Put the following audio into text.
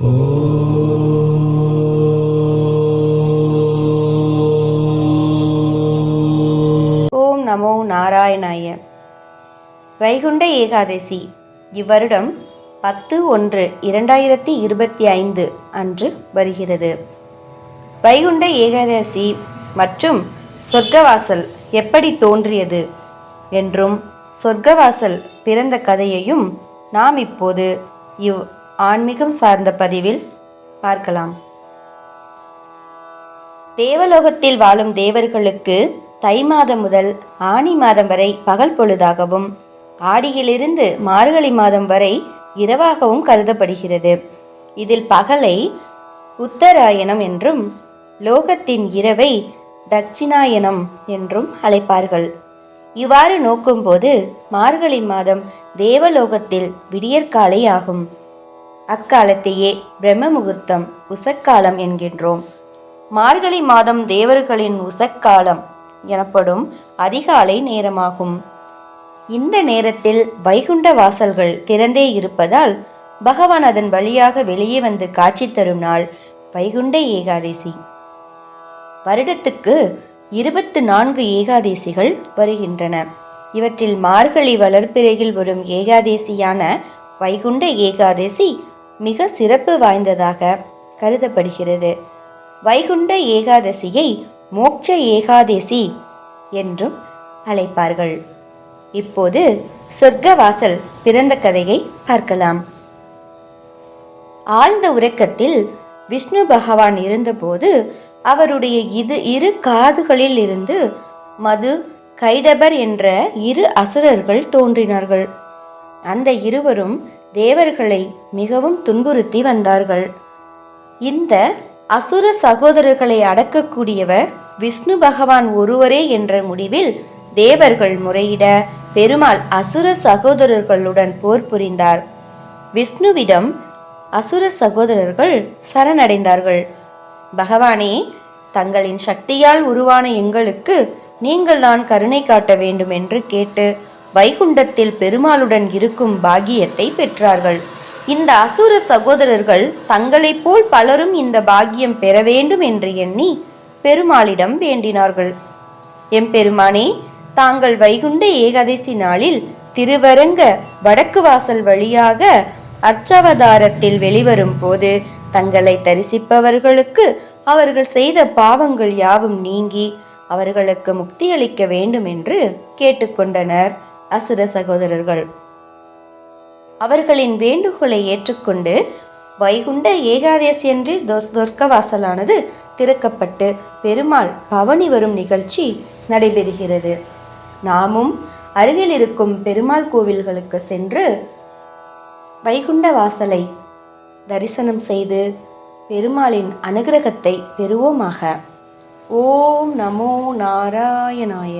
ஓம் நமோ நாராயணாய. வைகுண்ட ஏகாதசி இவ்வருடம் பத்து ஒன்று இரண்டாயிரத்தி இருபத்தி ஐந்து அன்று வருகிறது. வைகுண்ட ஏகாதசி மற்றும் சொர்க்கவாசல் எப்படி தோன்றியது என்றும் சொர்க்கவாசல் பிறந்த கதையையும் நாம் இப்போது இவ் ஆன்மீகம் சார்ந்த பதிவில் பார்க்கலாம். தேவலோகத்தில் வாழும் தேவர்களுக்கு தை மாதம் முதல் ஆனி மாதம் வரை பகல் பொழுதாகவும் ஆடியிலிருந்து மார்கழி மாதம் வரை இரவாகவும் கருதப்படுகிறது. இதில் பகலை உத்தராயணம் என்றும் லோகத்தின் இரவை தட்சிணாயனம் என்றும் அழைப்பார்கள். இவ்வாறு நோக்கும்போது மார்கழி மாதம் தேவலோகத்தில் விடியற்காலை ஆகும். அக்காலத்தையே பிரம்ம முகூர்த்தம் உசக்காலம் என்கின்றோம். மார்கழி மாதம் தேவர்களின் உசக்காலம் எனப்படும் அதிகாலை நேரமாகும். இந்த நேரத்தில் வைகுண்ட வாசல்கள் திறந்தே இருப்பதால் பகவான் அதன் வழியாக வெளியே வந்து காட்சி தரும் நாள் வைகுண்ட ஏகாதசி. வருடத்துக்கு இருபத்து நான்கு ஏகாதேசிகள் வருகின்றன. இவற்றில் மார்கழி வளர்ப்பிறையில் வரும் ஏகாதேசியான வைகுண்ட ஏகாதசி மிக சிறப்பு வாய்ந்ததாக கருதப்படுகிறது. வைகுண்ட ஏகாதசியை மோட்ச ஏகாதசி என்றும் அழைப்பார்கள். இப்போது சொர்க்கவாசல் பிறந்த கதையை பார்க்கலாம். ஆழ்ந்த உறக்கத்தில் விஷ்ணு பகவான் இருந்தபோது அவருடைய இது இரு காதுகளில் இருந்து மது கைடபர் என்ற இரு அசுரர்கள் தோன்றினார்கள். அந்த இருவரும் தேவர்களை மிகவும் துன்புறுத்தி வந்தார்கள். இந்த அசுர சகோதரர்களை அடக்கக்கூடியவர் விஷ்ணு பகவான் ஒருவரே என்ற முடிவில் தேவர்கள் முறையிட பெருமாள் அசுர சகோதரர்களுடன் போர் புரிந்தார். விஷ்ணுவிடம் அசுர சகோதரர்கள் சரணடைந்தார்கள். பகவானே தங்களின் சக்தியால் உருவான எங்களுக்கு நீங்கள் நான் கருணை காட்ட வேண்டும் என்று கேட்டு வைகுண்டத்தில் பெருமாளுடன் இருக்கும் பாகியத்தை பெற்றார்கள். இந்த அசுர சகோதரர்கள் தங்களைப் போல் பலரும் இந்த பாக்கியம் பெற வேண்டும் என்று எண்ணி பெருமாளிடம் வேண்டினார்கள். எம்பெருமானே தாங்கள் வைகுண்ட ஏகாதசி நாளில் திருவரங்க வடக்கு வாசல் வழியாக அர்ச்சவதாரத்தில் வெளிவரும் போது தங்களை தரிசிப்பவர்களுக்கு அவர்கள் செய்த பாவங்கள் யாவும் நீங்கி அவர்களுக்கு முக்தியளிக்க வேண்டும் என்று கேட்டுக்கொண்டனர். அசுர சகோதரர்கள். அவர்களின் வேண்டுகோளை ஏற்றுக்கொண்டு வைகுண்ட ஏகாதசி என்று துர்க்க வாசலானது திறக்கப்பட்டு பெருமாள் பவனி வரும் நிகழ்ச்சி நடைபெறுகிறது. நாமும் அருகில் இருக்கும் பெருமாள் கோவில்களுக்கு சென்று வைகுண்ட வாசலை தரிசனம் செய்து பெருமாளின் அனுகிரகத்தை பெறுவோமாக. ஓம் நமோ நாராயணாய.